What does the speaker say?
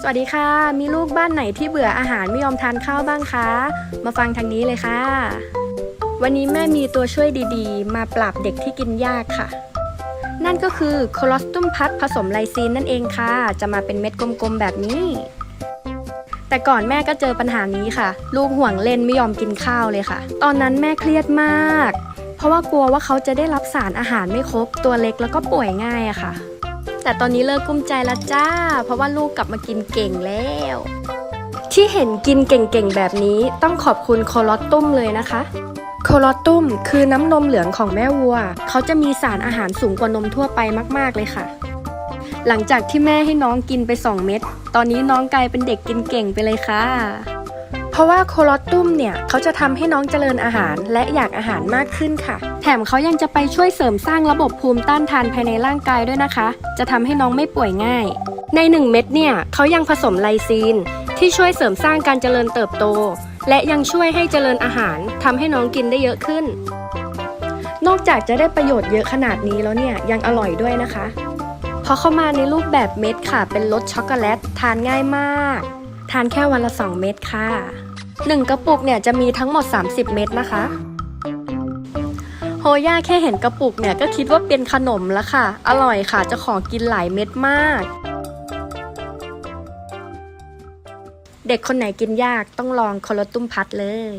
สวัสดีค่ะ มีลูกบ้านไหนที่เบื่ออาหารไม่ยอมทานข้าวบ้างคะ มาฟังทางนี้เลยค่ะ วันนี้แม่มีตัวช่วยดีๆ มาปราบเด็กที่กินยากค่ะ นั่นก็คือโคลอสตุมพัดผสมไลซีนนั่นเองค่ะ จะมาเป็นเม็ดกลมๆแบบนี้ แต่ก่อนแม่ก็เจอปัญหานี้ค่ะ ลูกห่วงเล่นไม่ยอมกินข้าวเลยค่ะ ตอนนั้นแม่เครียดมาก เพราะว่ากลัวว่าเขาจะได้รับสารอาหารไม่ครบตัวเล็กแล้วก็ป่วยง่ายอะค่ะ แต่ตอนนี้เลิกกุ้มใจแล้วจ้า เพราะว่าลูกกลับมากินเก่งแล้ว ที่เห็นกินเก่งๆแบบนี้ต้องขอบคุณโคลอตตุ้มเลยนะคะโคลอตตุ้มคือน้ำนมเหลืองของแม่วัว เขาจะมีสารอาหารสูงกว่านมทั่วไปมากๆเลยค่ะ หลังจากที่แม่ให้น้องกินไป 2 เม็ด ตอนนี้น้องกลายเป็นเด็กกินเก่งไปเลยค่ะ ราะว่าโคลอตตุมเนี่ยเขาจะทำให้น้องเจริญอาหารและอยากอาหารมากขึ้นค่ะ แถมเขายังจะไปช่วยเสริมสร้างระบบภูมิต้านทานภายในร่างกายด้วยนะคะ จะทำให้น้องไม่ป่วยง่าย ใน 1 เม็ดเนี่ยเขายังผสมไลซีน ที่ช่วยเสริมสร้างการเจริญเติบโต และยังช่วยให้เจริญอาหารทำให้น้องกินได้เยอะขึ้น นอกจากจะได้ประโยชน์เยอะขนาดนี้แล้วเนี่ยยังอร่อยด้วยนะคะ เพราะเขามาในรูปแบบเม็ดค่ะ เป็นรสช็อกโกแลตทานง่ายมาก ทานแค่วันละ 2 เม็ดค่ะ 1 กระปุกเนี่ยจะมีทั้งหมด 30 เม็ดนะคะโฮย่าแค่เห็นกระปุกเนี่ยก็คิดว่าเป็นขนมแล้วค่ะ อร่อยค่ะจะขอกินหลายเม็ดมาก เด็กคนไหนกินยากต้องลองโคลตุ้มพัดเลย